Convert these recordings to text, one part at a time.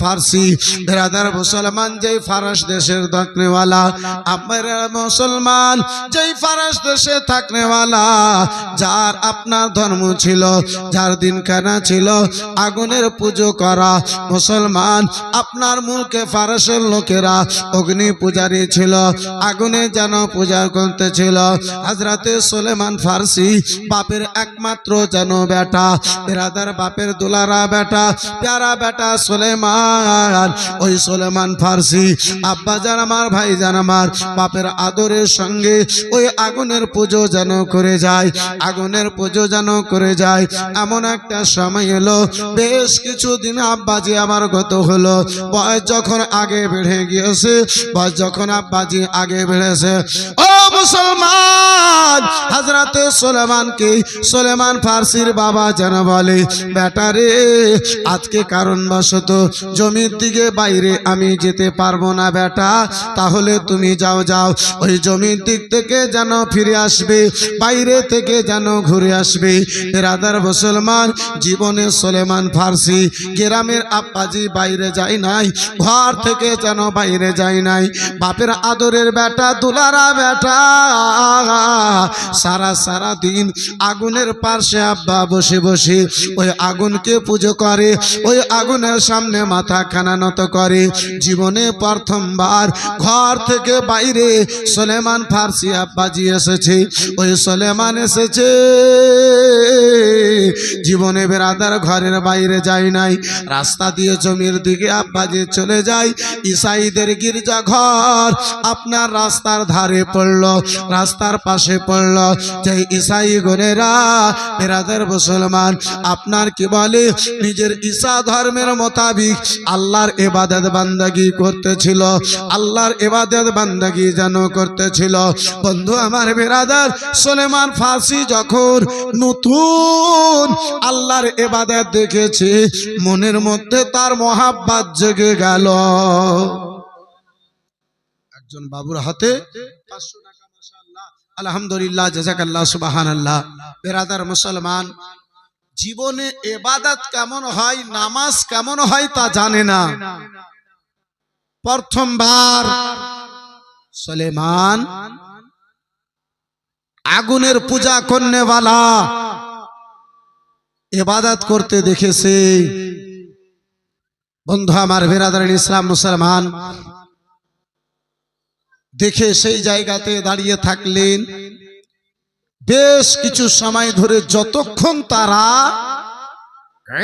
ফার্সি মুসলমান, যেই ফারস দেশের থাকনেওয়ালা মুসলমান, যেই দেশে যার আপনার ধর্ম ছিল, যার দিন ছিল, আগুনের পুজো করা মুসলমান, আপনার মুলকে ফারসের লোকেরা অগ্নি পূজারী ছিল, আগুনে যেন পূজা করতে ছিল। হজরতে সুলেমান ফার্সি, বাপের একমাত্র যেন বেটা, বেরাদার বাপের দুলারা বেটা, প্যারা বেটা সুলেমান, ওই সুলেমান ফার্সি, আব্বা জান আমার, ভাই জান আমার, বাপের আদরের সঙ্গে ওই আগুনের পুজো যেন করে যায়, আগুনের পুজো যেন করে যায়। এমন একটা সময় এলো, বেশ কিছুদিন আব্বাজি আমার গত হলো। বয়স যখন আগে বেড়ে গিয়েছে, বয়স যখন আব্বাজি আগে বেড়েছে, ও মুসলমান, হাজরাতে সোলেমানকে সোলেমান ফার্সির বাবা যেন বলে বেটারে আজকে কারণবশত জমির দিকে বাইরে আমি যেতে পারব না বেটা। তাহলে তুমি যাও যাও। ওই জমির দিক থেকে যেন ফিরে আসবে, বাইরে থেকে যেন ঘুরে আসবে। রাদার মুসলমান, জীবনে সোলেমান ফার্সি, গ্রামের আব্বাজি বাইরে যায় নাই, ঘর থেকে যেন বাইরে যায় নাই। বাপের আদরের বেটা, দুলারা বেটা, সারা সারা দিন আগুনের পাশে আব্বা বসে বসে, ওই আগুনকে পুজো করে, ওই আগুনের সামনে মাথা খানা নত করে। জীবনে প্রথমবার ঘর থেকে বাইরে সোলেমান ফার্সি আব্বাজি এসেছে। ওই সোলেমান এসেছে। জীবনে বেরাদার ঘরের বাইরে যায় নাই। রাস্তা দিয়ে জমির দিকে আব্বাজি চলে যায়। ইসাইদের গির্জা ঘর আপনার রাস্তার ধারে পড়ল, রাস্তার পাশে পড়ল। যে ইসাই গনেরা, বেরাদার মুসলমান, আপনার কি বলে? নিজের ঈসা ধর্মের মোতাবিক আল্লাহর এবাদত বান্দাগি করতেছিল। আল্লাহর এবাদত বান্দাগি যেন করতেছিল। বন্ধু আমার বেরাদার, সোলেমান ফার্সি যখন নতুন আল্লাহর এবাদত দেখেছে, মনের মধ্যে তার মহাব্বাত জেগে গেল। একজন বাবুর হাতে আলহামদুলিল্লাহ জাজাকাল্লাহ সুবাহান আল্লাহ বেরাদার মুসলমান জীবনে এবাদত কেমন হয়, নামাজ কেমন হয় তা জানে না। প্রথমবার সলেমান আগুনের পূজা করনেওয়ালা এবাদত করতে দেখেছে। বন্ধু আমার বেরাদার ইসলাম মুসলমান, দেখে সেই জায়গাতে দাঁড়িয়ে থাকলেন বেশ কিছু সময় ধরে যতক্ষণ তারা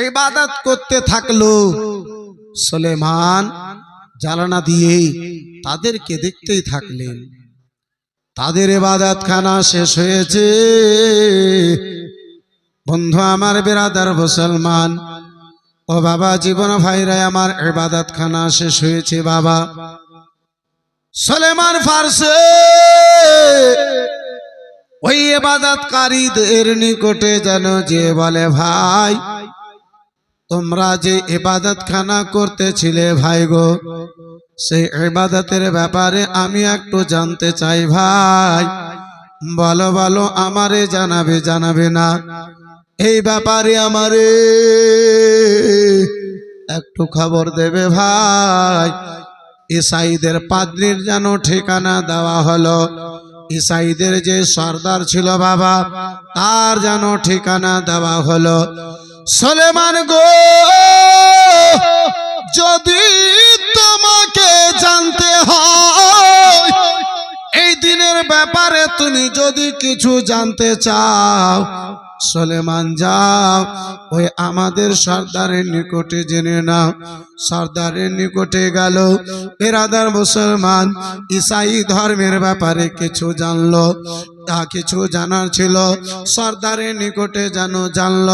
ইবাদত করতে থাকল, সুলেমান জ্বালানা দিয়ে তাদেরকে দেখতেই থাকলেন। তাদের এবাদত খানা শেষ হয়েছে। বন্ধু আমার বেরাদার মুসলমান, ও বাবা জীবন ভাইরা, আমার এবাদত খানা শেষ হয়েছে বাবা। সলেমান ফারসে! ওই এবাদতকারীদের নিকটে যেন যে বলে, ভাই, তোমরা যে এবাদত খানা করতেছিলে, ভাই গো, সেই এবাদতের ব্যাপারে আমি একটু জানতে চাই, ভাই। বলো বলো, আমারে জানাবে জানাবে না। এই ব্যাপারে আমারে একটু খবর দেবে, ভাই। ইসাইদের পাদ্রির যেন ঠিকানা দেওয়া হলো। ইসাইদের যে সর্দার ছিল বাবা, তার যেন ঠিকানা দেওয়া হলো। সলেমান গো, যদি তোমাকে জানতে হয়, এই দিনের ব্যাপারে তুমি যদি কিছু জানতে চাও সলেমান যাও। ওই আমাদের সর্দারের নিকটে জেনে নাও। সর্দারের নিকটে গেল। এরাদার মুসলমান, ইসাই ধর্মের ব্যাপারে কিছু জানলো। তা কিছু জানার ছিল। সর্দারের নিকটে যেন জানল,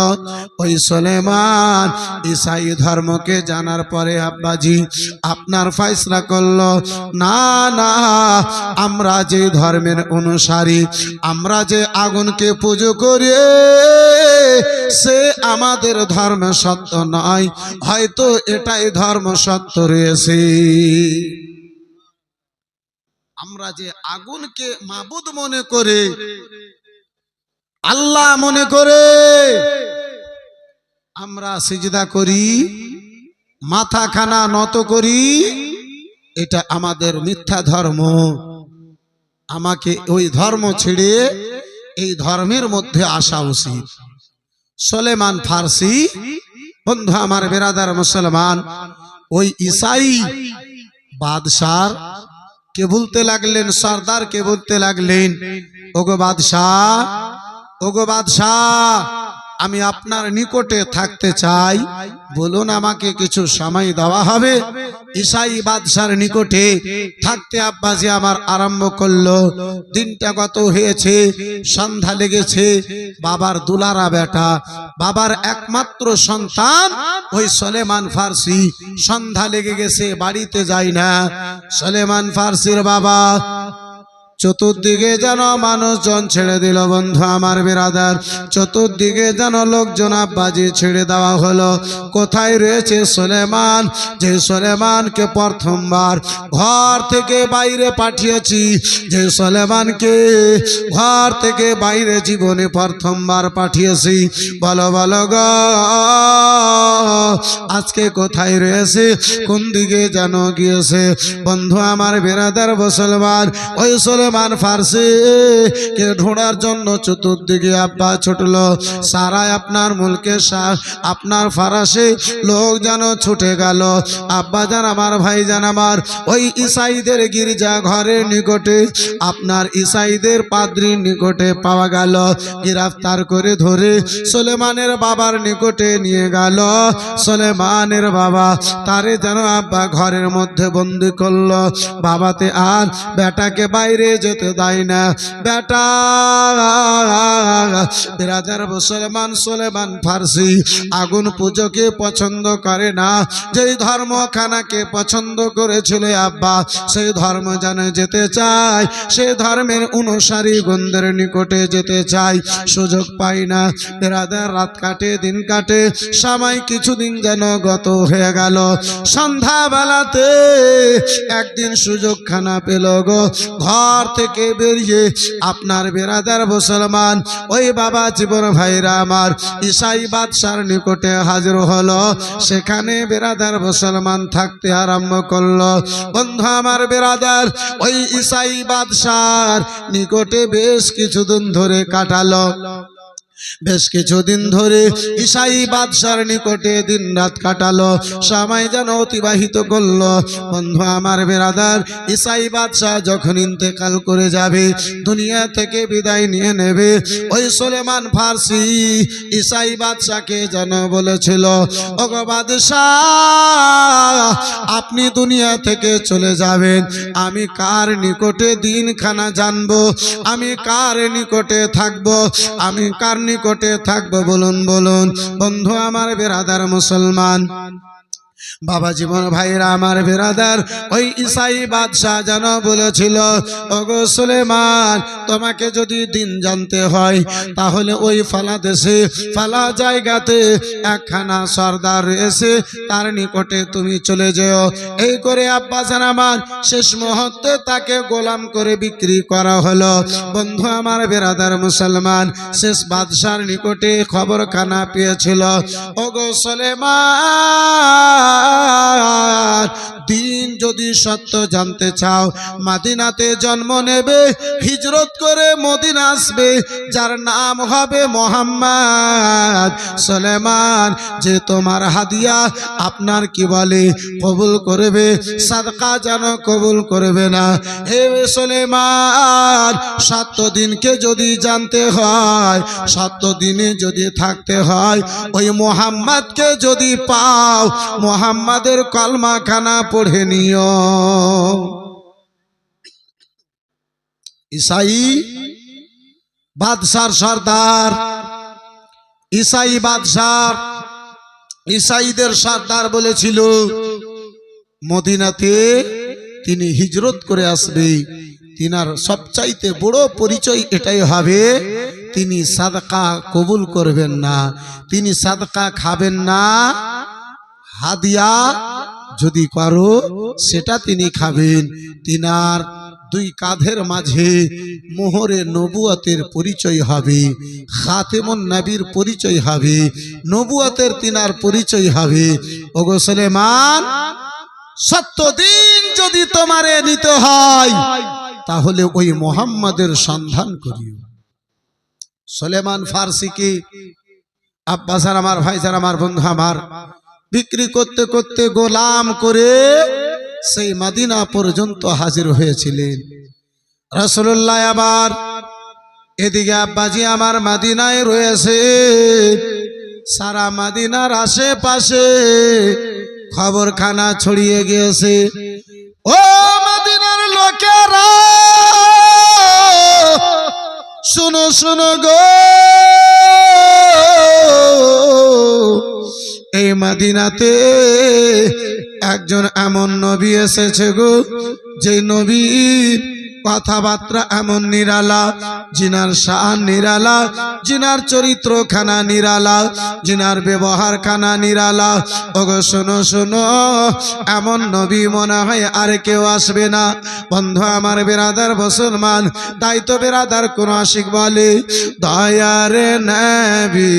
ওই সলেমান ইসাই ধর্মকে জানার পরে আব্বাজি আপনার ফয়সলা করল। না না, আমরা যে ধর্মের অনুসারী, আমরা যে আগুনকে পুজো করি, সে আমাদের ধর্ম সত্য নয়। হয়তো এটাই ধর্ম সত্য রয়েছে। আমরা যে আগুনকে মাবুদ মনে করে, আল্লাহ মনে করে, আমরা সিজদা করি মাথা খানা নত করি, এটা আমাদের মিথ্যা ধর্ম। আমাকে ওই ধর্ম ছেড়ে এই ধর্মের মধ্যে আসা উচিত। সলেমান ফার্সি, বন্ধু আমার বেরাদার মুসলমান, ওই ইসাই বাদশার কে বলতে লাগলেন? সর্দার কে বলতে লাগলেন? ওগো বাদশাহ ওগো বাদশাহ আমি আপনার নিকটে থাকতে চাই। বলুন আমাকে কিছু সময় দেওয়া হবে। ঈশাই বাদশার নিকটে থাকতে আব্বাজি আমার আরম্ভ করল। দিনটা কত হয়েছে? সন্ধ্যা লেগেছে। বাবার দুলারা বেটা। বাবার একমাত্র সন্তান ওই সলেমান ফার্সি। সন্ধ্যা লেগে গেছে, বাড়িতে যায় না। সলেমান ফার্সির বাবা চতুর্দিকে যেন মানুষজন ছেড়ে দিল বন্ধু আমার বিরাদার। চতুর্দিকে যেন লোকজন আব্বাজি ছেড়ে দেওয়া হলো। কোথায় রয়েছে সোলেমান? যে সোলেমানকে প্রথমবার ঘর থেকে বাইরে পাঠিয়েছি। যে সোলেমানকে ঘর থেকে বাইরে জীবনে প্রথমবার পাঠিয়েছি। বলো বলো গ, আজকে কোথায় রয়েছে? কোন দিকে যেন গিয়েছে? বন্ধু আমার বেরাদার মুসলমান, ওই সুলেমান ফার্সি কে ঢোঁড়ার জন্য চতুর্দিকে আব্বা ছুটলো। সারাই আপনার মুলকে আপনার ফারাসে লোক যেন ছুটে গেল। আব্বা জান, আমার ভাই জান, আমার ওই ইসাইদের গির্জা ঘরের নিকটে, আপনার ইসাইদের পাদ্রির নিকটে পাওয়া গেল। গ্রেফতার করে ধরে সোলেমানের বাবার নিকটে নিয়ে গেল। সোলেমানের বাবা তারে যেন আব্বা ঘরের মধ্যে বন্দি করল। বাবাতে আর বেটাকে বাইরে যেতে দেয় না। বেটা, বিরাজার মুসলমান সোলেমান ফার্সি আগুন পুজোকে পছন্দ করে না। যেই ধর্মখানাকে পছন্দ করেছিল আব্বা, সেই ধর্ম জানে যেতে চায় সেই ধর্মের অনুসারী গন্ধের নিকটে যেতে চাই সুযোগ পাই না। বেরাদার রাত কাটে, দিন কাটে, সময় কিছুদিন যেন গত হয়ে গেল। সন্ধ্যাবেলাতে একদিন সুযোগ খানা পেল গো, ঘর থেকে বেরিয়ে আপনার বেরাদার মুসলমান, ওই বাবা জীবন ভাইরা আমার ইসাই বাদশার নিকটে হাজির হলো। সেখানে বেরাদার মুসলমান থাকতে আরম্ভ করল। বন্ধু আমার বেরাদার ওই ইসাই বাদশার নিকটে বেশ কিছুদিন ধরে কাটালো। বেশ কিছুদিন ধরে ঈশাই বাদশার নিকটে দিন রাত কাটালো, সময় যেন অতিবাহিত করল। বন্ধু আমার বেরাদার, ঈশাই বাদশাহ যখন ইন্তেকাল করে যাবে, দুনিয়া থেকে বিদায় নিয়ে নেবে। ওই সোলেমান ফার্সি ঈশাই বাদশাকে যেন বলেছিল, ওগো বাদশাহ, আপনি দুনিয়া থেকে চলে যাবেন। আমি কার নিকটে দিনখানা জানব? আমি কার নিকটে থাকব? আমি কার নিকটে থাকব বলুন বলুন। বন্ধু আমার বেরাদার মুসলমান বাবা জীবন ভাইরা আমার বেরাদার, ওই ইসাই বাদশাহ যেন বলেছিল, ওগো সুলেমান, তোমাকে যদি দিন জানতে হয়, তাহলে ওই ফালা দেশে, ফালা জায়গাতে একখানা সর্দার রয়েছে তার নিকটে তুমি চলে যেও। এই করে আব্বা আমার শেষ মুহূর্তে তাকে গোলাম করে বিক্রি করা হলো। বন্ধু আমার বেরাদার মুসলমান, শেষ বাদশার নিকটে খবরখানা পেয়েছিল, ওগো সুলেমান দিন যদি সত্য জানতে চাও, মাদিনাতে জন্ম নেবে, হিজরত করে মদিনা আসবে, যার নাম হবে মোহাম্মদ সলেমান। যে তোমার হাদিয়া আপনার কি বলে? কবুল করবে, সাদকা যেন কবুল করবে না। হে সলেমান সত্য দিনকে যদি জানতে হয় সত্য দিনে যদি থাকতে হয়, ওই মোহাম্মদকে যদি পাও মোহাম্মদের কলমাখানা পড়ে নিও। ইসাই বাদশার সর্দার, ইসাই বাদশার, ইসাইদের সর্দার বলেছিল, মদিনাতে তিনি হিজরত করে আসবে, তিনার সবচাইতে বড় পরিচয় এটাই হবে, তিনি সাদকা কবুল করবেন না, তিনি সাদকা খাবেন না। হাদিয়া যদি করো সেটা তিনি খাবেন। তিনার দুই কাঁধের মাঝে মোহরে নবুয়াতের পরিচয় হবে, খাতেমন নাবির পরিচয় হবে, নবুয়াতের তিনার পরিচয় হবে। ওগো সুলেমান, সত্যদিন যদি তোমারে নিতে হয়, তাহলে ওই মোহাম্মদের সন্ধান করিও। সলেমান ফার্সিকে আব্বাস আর আমার ভাই স্যার আমার বন্ধু আমার বিক্রি করতে করতে গোলাম করে সেই মাদিনা পর্যন্ত হাজির হয়েছিলেন। রসুল্লাহ আবার এদিকে আব্বাজি, আমার মাদিনায় রয়েছে। সারা মাদিনার আশেপাশে খবরখানা ছড়িয়ে গিয়েছে। ও মাদিনার লোকেরা, শুনো শুনো গো। এই মাদিনাতে একজন এমন নবী এসেছে গো যে নবীর কথাবার্তা এমন নিরালা, জিনার শান নিরালা, জিনার চরিত্র খানা নিরালা, জিনার ব্যবহার খানা নিরালা। ওগো শোনো শোনো, এমন নবী মনে হয় আর কেউ আসবে না। বন্ধু আমার বেরাদার মুসলমান, তাই তো বেরাদার কোন আশিক বলে। দয়ারে নবী,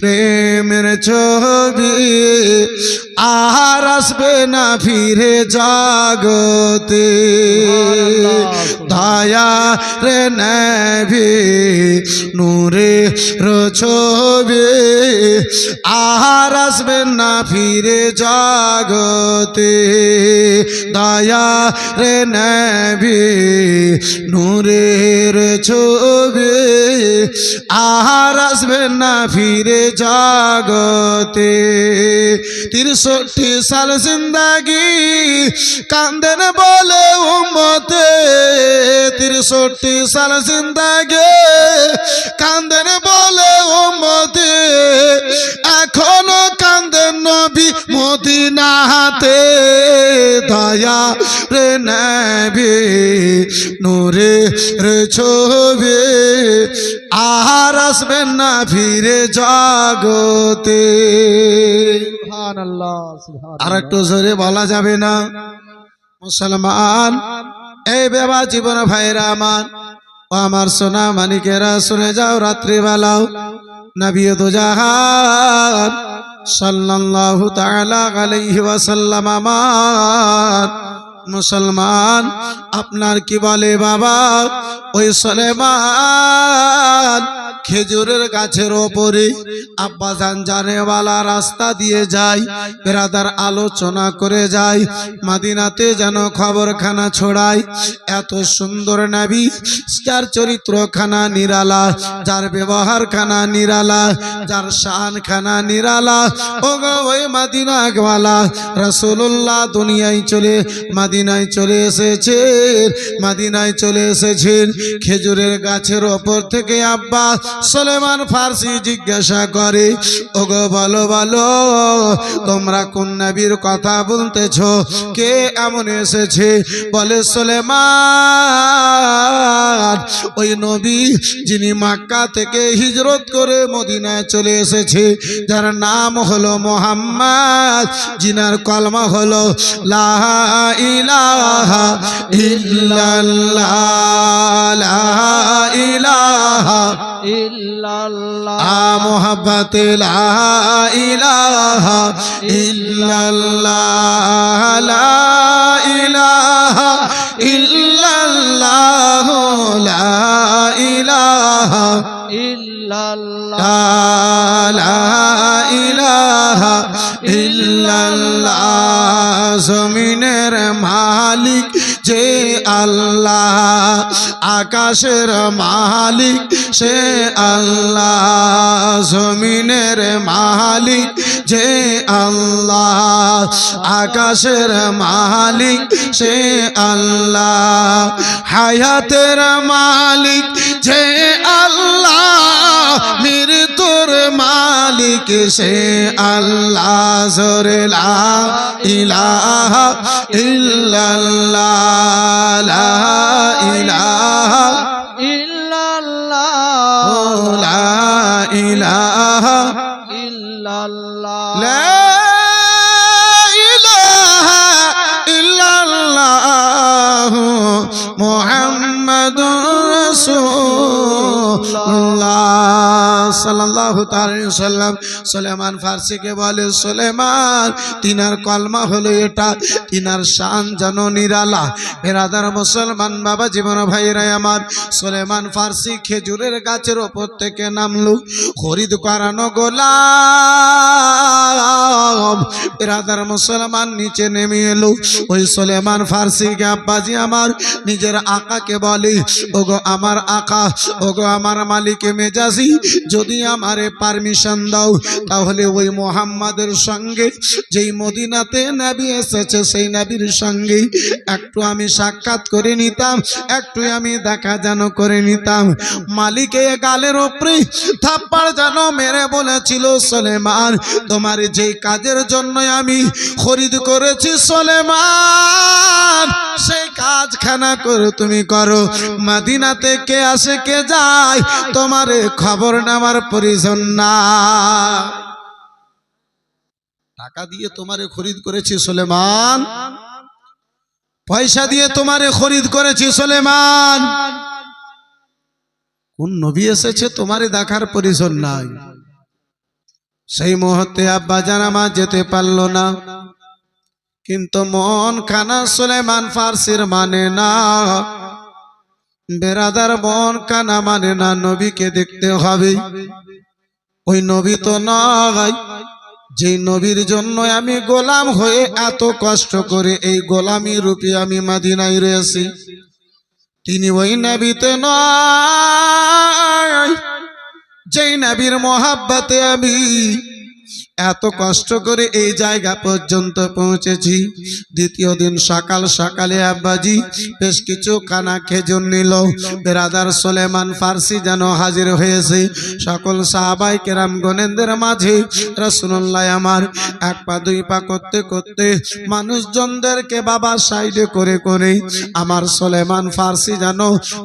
প্রেমের ছবি, আর আসবে না ফিরে জাগতে। দয়া রে নবী নূরে রছবে আর আসবে না ফিরে জাগতে। দয়া রে নবী নূরের ছবি। আর আসবে না ফিরে জাগতে। তিরষট্টি সাল জিন্দাগি কান্দেন বলে উম্মতে। তিরষট্টি সাল জিন্দাগি কান্দেন বলে উম্মতে। এখনও কান্দেন নবী মদিনাতে। দয়া রে নবী নূরে রে ছবি। আর আসবেন না ফিরে জাগতে। আর একটু জোরে বলা যাবে না? মুসলমান এই বেবা জীবন ভাইরা আমার, ও আমার সোনা মানিকেরা, শুনে যাও রাত্রিবেলাও। নবী দুজাহান সাল্লাল্লাহু তাআলা আলাইহি ওয়াসাল্লাম আমার। মুসলমান, আপনার কি বলে বাবা? ওই সলেমান খেজুরের গাছের ওপরে আব্বাজান জানেওয়ালা রাস্তা দিয়ে যায়, বেরাদার আলোচনা করে যায়, মাদিনাতে যেন খবরখানা ছড়ায়, এত সুন্দর নাবি, যার চরিত্রখানা নিরালা, যার ব্যবহার খানা নিরালা, যার শান খানা নিরালা ও গো ওই মাদিনা গওয়ালা রসুল্লাহ দুনিয়ায় চলে মাদিনায় চলে এসেছে মাদিনায় চলে এসেছেন। খেজুরের গাছের ওপর থেকে আব্বা সলেমান ফার্সি জিজ্ঞাসা করে, ওগো বলো বলো, তোমরা কোন কথা বলতেছ? কে এমন এসেছে? বলে সলেমান, ওই নবী যিনি মাক্কা থেকে হিজরত করে মদিনায় চলে এসেছে, যার নাম হলো মোহাম্মদ জিনার কলমা হলো লা ইলাহা ইল্লাল্লাহ লা ইলাহা ইল্লাল্লাহ আ মোহাব্বত লা ইলাহা ইল্লাল্লাহ লা ইলাহা ইল্লাল্লাহ লা ইলাহা ইল্লাল্লাহ লা ইলাহা ইল্লাল্লাহ জমিনের মালিক যে আল্লাহ। আকাশের মালিক সে আল্লাহ। জমিনের মালিক যে আল্লাহ। আকাশের মালিক সে আল্লাহ। হায়াতের মালিক যে আল্লাহ। মৃত্যুর মালিক সে আল্লাহ জোরে ইলাহ ইল্লাল্লাহ লা ইলাহা ইল্লাল্লাহ ইলাহা ইল্লাল্লাহ। তাআলা সাল্লাম সুলেমান ফার্সিকে বলে, সুলেমান, তিনার কলমা হলো এটা, তিনার শান যেন নিরালা। বেরাদার মুসলমান বাবা, জীবন ভাইরা আমার। সুলেমান ফার্সি খেজুরের গাছের ওপর থেকে নামলো খরিদ করানো গোলাম বেরাদার মুসলমান নিচে নেমে এলো। ওই সুলেমান ফার্সিকে, আব্বাজি আমার, নিজের আকাকে বলে, ওগো আমার আকা, ওগো আমার মালিকে মেজাজি যদি আমারে পারমিশন দাও, তাহলে ওই মোহাম্মদের সঙ্গে, যেই মদিনাতে নাবি এসেছে, সেই নাবির সঙ্গে একটু আমি সাক্ষাৎ করে নিতাম, একটু আমি দেখা যেন করে নিতাম। মালিকে গালের ওপরে থাপ্পাড় যেন মেরে বলেছিল, সলেমান, তোমার যেই কাজের জন্য আমি খরিদ করেছি, সলেমান, সেই কাজখানা করে তুমি করো। মাদিনাতে কে আসে, কে যায়, তোমার খবর নেওয়ার প্রয়োজন না। টাকা দিয়ে তোমারে খরিদ করেছি সুলেমান। পয়সা দিয়ে তোমারে খরিদ করেছি সুলেমান। কোন নবী এসেছে তোমারে দেখার পরিজন নাই। সেই মুহূর্তে আব্বা জানামা যেতে পারল না। কিন্তু মন খানা সুলেমান ফার্সির মানে না। বেরাদার মন কানা মানে না, নবীকে দেখতে হবে। ওই নবী তো নয় যে নবীর জন্য আমি গোলাম হয়ে এত কষ্ট করে এই গোলামি রূপে আমি মাদিনায় রয়েছি। তিনি ওই নবীতে নয় যেই নবীর মহাব্বাতে আমি এত কষ্ট করে এই জায়গা পর্যন্ত পৌঁছেছি। দ্বিতীয় দিন সকাল সকালে আব্বাজি বেশ কিছু কানা খেজুর নিল। বেরাদার সোলেমান ফার্সি যেন হাজির হয়েছে। সকল সাহাবাই কেরাম গণেন্দ্রের মাঝে রসুল্লাহ আমার এক পা, দুই পা করতে করতে মানুষজনদেরকে বাবা সাইডে করে করে আমার সোলেমান ফার্সি যেন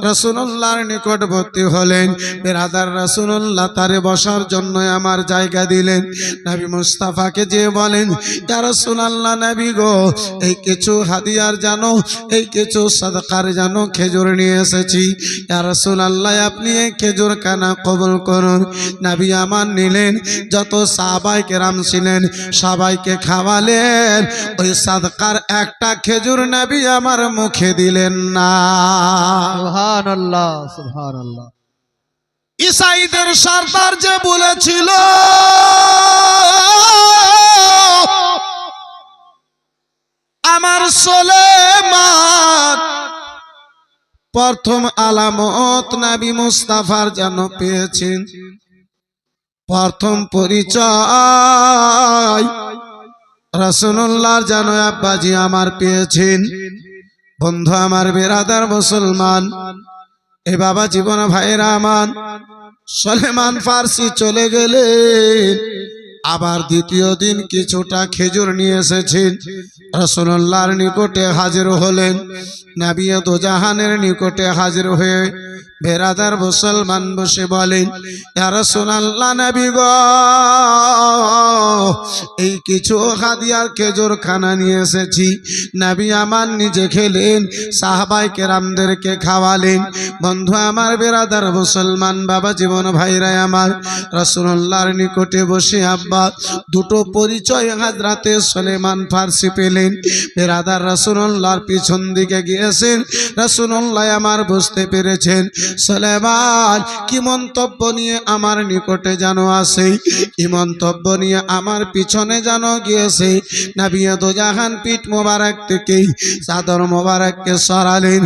রসুল্লাহর নিকটবর্তী হলেন। বেরাদার রসুল্লাহ তারে বসার জন্য আমার জায়গা দিলেন। নবী মুস্তাফাকে যে বলেন যারা সুনাল্লাহ নবী গো, এই কিছু হাদিয়ার জানো, এই কিছু সাদকার জানো, খেজুর নিয়ে এসেছি। যারা সুনাল্লাহ আপনি এই খেজুর কানা কবল করুন। নবী আমার নিলেন, যত সাহাবাই কেরাম ছিলেন, সবাইকে খাওয়ালেন। ওই সাদকার একটা খেজুর নবী আমার মুখে দিলেন না। সুবহানাল্লাহ সুবহানাল্লাহ। ইসাইদের সর্দার যে বলেছিল, আমার সোলেমান, প্রথম আলামত নাবি মুস্তাফার যেন পেয়েছেন। প্রথম পরিচয় রসুল্লাহর যেন আব্বাজি আমার পেয়েছেন। বন্ধু আমার বেরাদার মুসলমান এ বাবা জীবন ভাইরা আমার। সলেমান ফার্সি চলে গেলেন আবার দ্বিতীয় দিন কিছুটা খেজুর নিয়ে এসেছেন। রসুল্লাহর নিকটে হাজির হলেন। নাবিয়া দোজাহানের নিকটে হাজির হয়ে বেরাদার মুসলমান বসে বলেন রসুল্লাহ নবী গ, এই কিছু হাদিয়ার খেজুর খানা নিয়ে এসেছি। নাবি আমার নিজে খেলেন সাহাবাই কেরামদেরকে খাওয়ালেন। বন্ধু আমার বেরাদার মুসলমান বাবা, জীবন ভাইরা আমার। রসুল্লাহর নিকটে বসে আব্বা, দুটো পরিচয় হাজরাতে সলেমান ফার্সি পেলেন। বেরাদার রসুল্লাহর পিছন দিকে গিয়েছেন। রসুল্লাহ আমার বুঝতে পেরেছেন সলেমান, কি মন্তব্য নিয়ে আমার নিকটে যেন আসে? কি মন্তব্য নিয়ে আমার পিছনে যেন গিয়েছে? নাবিয়া দোজাহান পিঠ মোবারক থেকে চাদর মোবারককে সরালেন।